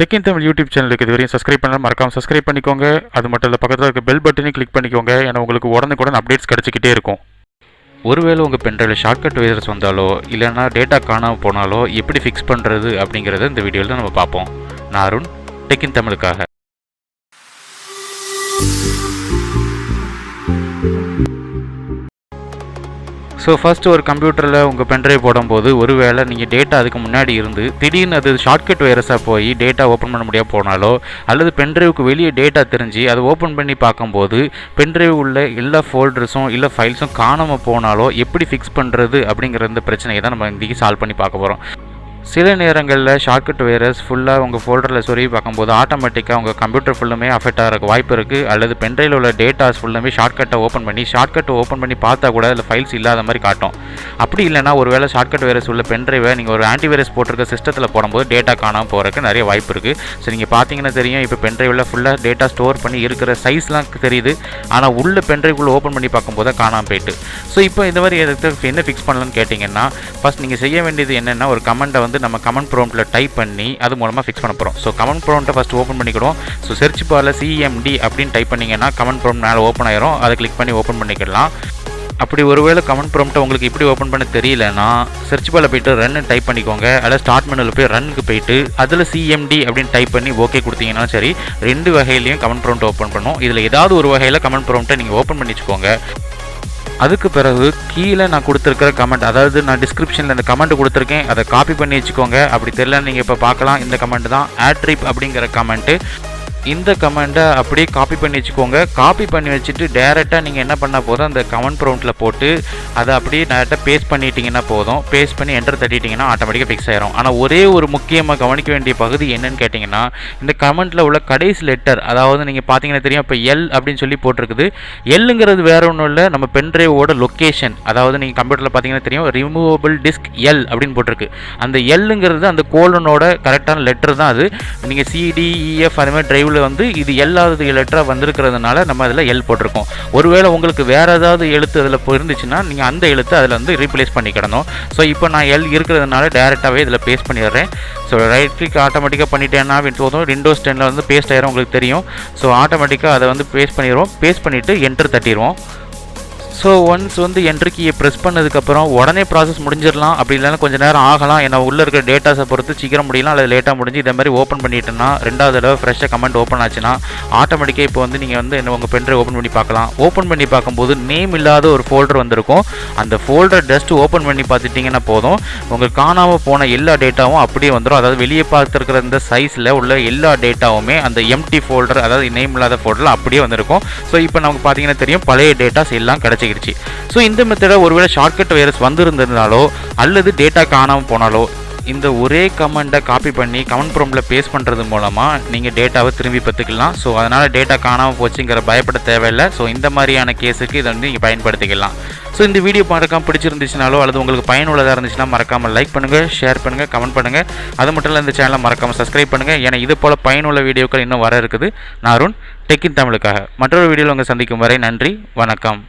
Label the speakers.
Speaker 1: டெக்கின் Tamil YouTube சேனலுக்கு இது வரையும் சப்ஸ்கிரைப் பண்ணலாம் மறக்காம சப்ஸ்கிரைப் பண்ணிக்கோங்க. அது மட்டும் இல்லை பக்கத்தில் இருக்க பெல் பட்டனையும் கிளிக் பண்ணிக்கோங்க. ஏன்னா உங்களுக்கு உடனுக்குடன் அப்டேட்ஸ் கிடச்சிக்கிட்டே இருக்கும். ஒருவேளை உங்கள் பென்ட்ரைவில் ஷார்ட்கட் வைரஸ் வந்தாலோ இல்லைனா டேட்டா காணாமல் போனாலோ எப்படி ஃபிக்ஸ் பண்ணுறது அப்படிங்கிறத இந்த வீடியோவில் தான் நம்ம பார்ப்போம். நான் அருண் டெக்கின் தமிழுக்காக ஸோ ஃபஸ்ட்டு ஒரு கம்ப்யூட்டரில் உங்கள் பென்ட்ரைவ் போடும்போது ஒருவேளை நீங்கள் டேட்டா அதுக்கு முன்னாடி இருந்து திடீர்னு அது ஷார்ட்கட் வைரஸாக போய் டேட்டா ஓப்பன் பண்ண முடியாது போனாலோ அல்லது பென்ட்ரைவுக்கு வெளியே டேட்டா தெரிஞ்சு அதை ஓப்பன் பண்ணி பார்க்கும்போது பென்ட்ரைவ் உள்ள எல்லா ஃபோல்டர்ஸும் இல்லை ஃபைல்ஸும் காணாமல் போனாலோ எப்படி ஃபிக்ஸ் பண்ணுறது அப்படிங்கிற இந்த பிரச்சனையை தான் நம்ம இன்றைக்கி சால்வ் பண்ணி பார்க்க போகிறோம் சில நேரங்களில் ஷார்ட்கட் வைரஸ் ஃபுல்லாக உங்கள் ஃபோல்டரில் சொருகி பார்க்கும்போது ஆட்டோமேட்டிக்காக உங்கள் கம்ப்யூட்டர் ஃபுல்லுமே அஃபெக்ட் ஆகிறக்கு வாய்ப்பு இருக்குது அல்லது பென்ட்ரைவில் உள்ள டேட்டாஸ் ஃபுல்லுமே ஷார்ட்கட்டை ஓப்பன் பண்ணி ஷார்ட்கட்டை ஓப்பன் பண்ணி பார்த்தா கூட அதில் ஃபைல்ஸ் இல்லாத மாதிரி காட்டும். அப்படி இல்லைனா ஒரு வேளை ஷார்ட்கட் வைரஸ் உள்ள பென்ட்ரைவை நீங்கள் ஒரு ஆன்டிவைரஸ் போட்டிருக்க சிஸ்டத்தில் போடும்போது டேட்டா காணாமல் போகிறதுக்கு நிறைய வாய்ப்பு இருக்குது ஸோ நீங்கள் பார்த்தீங்கன்னா தெரியும் இப்போ பென்ட்ரைவில் ஃபுல்லாக டேட்டா ஸ்டோர் பண்ணி இருக்கிற சைஸ்லாம் தெரியுது. ஆனால் உள்ள பென்ட்ரைவ்குள்ளே ஓப்பன் பண்ணி பார்க்கும்போது காணாமல் போயிட்டு. ஸோ இப்போ இந்த மாதிரி எதுக்கு என்ன ஃபிக்ஸ் பண்ணலான்னு கேட்டிங்கன்னா ஃபஸ்ட் நீங்கள் செய்ய வேண்டியது என்னென்னா ஒரு கமெண்ட்டை வந்து நம்ம கமெண்ட் ப்ரோண்ட்டில் டைப் பண்ணி அது மூலமாக ஃபிக்ஸ் பண்ண போகிறோம் ஸோ கமெண்ட் ப்ரோம்ட்டை ஃபஸ்ட் ஓப்பன் பண்ணிக்கிடுவோம். ஸோ சர்ச் பாரில் சிஎம்டி அப்படின்னு டைப் பண்ணிங்கன்னா கமெண்ட் ப்ரோம் மேலே ஓப்பன் ஆயிரும். அதை கிளிக் பண்ணி ஓப்பன் பண்ணிக்கலாம் அப்படி ஒருவேளை கமெண்ட் ப்ராம்ட்டை உங்களுக்கு இப்படி ஓப்பன் பண்ண தெரியலனா சர்ச் பாரில் போயிட்டு ரன் டைப் பண்ணிக்கோங்க. அதில் ஸ்டார்ட் மெனுவில் போய் ரன்னுக்கு போயிட்டு அதில் சிஎம்டி அப்படின்னு டைப் பண்ணி ஓகே கொடுத்தீங்கன்னா சரி ரெண்டு வகையிலையும் கமெண்ட் ப்ரோம்ட்டை ஓப்பன் பண்ணும். இதில் ஏதாவது ஒரு வகையில் கமெண்ட் ப்ராம்ட்டை நீங்கள் ஓப்பன் பண்ணிச்சுக்கோங்க அதுக்கு பிறகு கீழே நான் கொடுத்துருக்கிற கமெண்ட் அதாவது நான் டிஸ்கிரிப்ஷனில் இந்த கமெண்ட் கொடுத்துருக்கேன் அதை காப்பி பண்ணி வச்சுக்கோங்க. அப்படி தெரியல நீங்கள் இப்போ பார்க்கலாம். இந்த கமெண்ட் தான் ஆட்ரிப் அப்படிங்கிற கமெண்ட்டு இந்த கமெண்ட்டை அப்படியே காப்பி பண்ணி வச்சுக்கோங்க. காப்பி பண்ணி வச்சுட்டு டேரெக்டாக நீங்கள் என்ன பண்ணால் போதும் அந்த கமெண்ட் ப்ரௌண்ட்டில் போட்டு அதை அப்படியே டேரெக்டாக பேஸ்ட் பண்ணிட்டீங்கன்னா போதும். பேஸ்ட் பண்ணி என்டர் தட்டிட்டிங்கன்னா ஆட்டோமேட்டிக்காக ஃபிக்ஸ் ஆயிரும். ஆனால் ஒரே ஒரு முக்கியமாக கவனிக்க வேண்டிய பகுதி என்னன்னு கேட்டிங்கன்னா இந்த கமெண்ட்டில் உள்ள கடைசி லெட்டர் அதாவது நீங்கள் பார்த்தீங்கன்னா தெரியும் இப்போ எல் அப்படின்னு சொல்லி போட்டிருக்குது. எல்லுங்கிறது வேற ஒன்றும் இல்லை நம்ம பென்ட்ரைவோட லொக்கேஷன் அதாவது நீங்கள் கம்ப்யூட்டரில் பார்த்தீங்கன்னா தெரியும் ரிமூவபிள் டிஸ்க் எல் அப்படின்னு போட்டிருக்கு. அந்த எல்லுங்கிறது அந்த கோலனோட கரெக்டான லெட்டர் தான் அது. நீங்கள் சிடிஇஎஃப் e, அது மாதிரி டிரைவில் வந்து இது எல்லாவது லெட்டராக வந்திருக்கிறதுனால நம்ம அதில் எல் போட்டிருக்கோம். ஒருவேளை உங்களுக்கு வேறு ஏதாவது எழுத்து அதில் இருந்துச்சுன்னா நீங்கள் அந்த எழுத்து அதில் வந்து ரீப்ளேஸ் பண்ணிக்கிடணும் ஸோ இப்போ நான் எல் இருக்கிறதுனால டேரெக்டாகவே இதில் பேஸ்ட் பண்ணிடுறேன். ஸோ ரைட் கிளிக் ஆட்டோமேட்டிக்காக பண்ணிட்டேன்னா போதும் விண்டோஸ் டெனில் வந்து பேஸ்ட் ஆயிரும் உங்களுக்கு தெரியும். ஸோ ஆட்டோமேட்டிக்காக அதை வந்து பேஸ்ட் பண்ணிடுவோம். பேஸ்ட் பண்ணிவிட்டு என்ட்ரு தட்டிடுவோம். ஸோ ஒன்ஸ் வந்து என்ட்ரி கீயை ப்ரெஸ் பண்ணதுக்கப்புறம் உடனே ப்ராசஸ் முடிஞ்சிடலாம். அப்படி இல்லைன்னா கொஞ்சம் நேரம் ஆகலாம். ஏன்னா உள்ளே இருக்கிற டேட்டாஸை பொறுத்து சீக்கிரம் முடியலாம். அல்லது லேட்டாக முடிஞ்சு இதே மாதிரி ஓப்பன் பண்ணிட்டேன்னா ரெண்டாவது தடவை ஃப்ரெஷ்ஷாக கமெண்ட் ஓப்பன் ஆச்சுன்னா ஆட்டோமேட்டிக்காக இப்போ வந்து நீங்கள் வந்து என்ன உங்கள் பென்ட்ரைவ் ஓப்பன் பண்ணி பார்க்கலாம். ஓப்பன் பண்ணி பார்க்கும்போது நேம் இல்லாத ஒரு ஃபோல்டர் வந்திருக்கும். அந்த ஃபோல்டர் ஜஸ்ட் ஓப்பன் பண்ணி பார்த்துட்டிங்கன்னா போதும். உங்கள் காணாமல் போன எல்லா டேட்டாவும் அப்படியே வந்துடும் அதாவது வெளியே பார்த்துருக்கிற இந்த சைஸில் உள்ள எல்லா டேட்டாவுமே அந்த எம்டி ஃபோல்டர் அதாவது நேம் இல்லாத ஃபோல்டரில் அப்படியே வந்திருக்கும். ஸோ இப்போ நமக்கு பார்த்தீங்கன்னா தெரியும் பழைய டேட்டாஸ் எல்லாம் கிடச்சி கிடச்சிக்கிடுச்சு ஸோ இந்த மெத்தடை ஒருவேளை ஷார்ட்கட் வைரஸ் வந்திருந்ததுனாலோ அல்லது டேட்டா காணாமல் போனாலோ இந்த ஒரே கமெண்ட்டை காப்பி பண்ணி கமெண்ட் ப்ரோமில் பேஸ்ட் பண்ணுறது மூலமாக நீங்கள் டேட்டாவை திரும்பி பெற்றுக்கலாம். ஸோ அதனால் டேட்டா காணாமல் போச்சுங்கிற பயப்பட தேவையில்லை. ஸோ இந்த மாதிரியான கேஸுக்கு இதை வந்து நீங்கள் பயன்படுத்திக்கலாம். ஸோ இந்த வீடியோ மறக்காம பிடிச்சிருந்துச்சுனாலோ அல்லது உங்களுக்கு பயனுள்ளதாக இருந்துச்சுன்னா மறக்காமல் லைக் பண்ணுங்கள் ஷேர் பண்ணுங்கள் கமெண்ட் பண்ணுங்கள் அது மட்டும் இல்லை இந்த சேனலை மறக்காமல் சப்ஸ்கிரைப் பண்ணுங்கள் ஏன்னா இது போல் பயனுள்ள வீடியோக்கள் இன்னும் வர இருக்குது. நான் அருண் டெக்கின் தமிழுக்காக. மற்றொரு வீடியோவில் உங்கள் சந்திக்கும் வரை நன்றி வணக்கம்.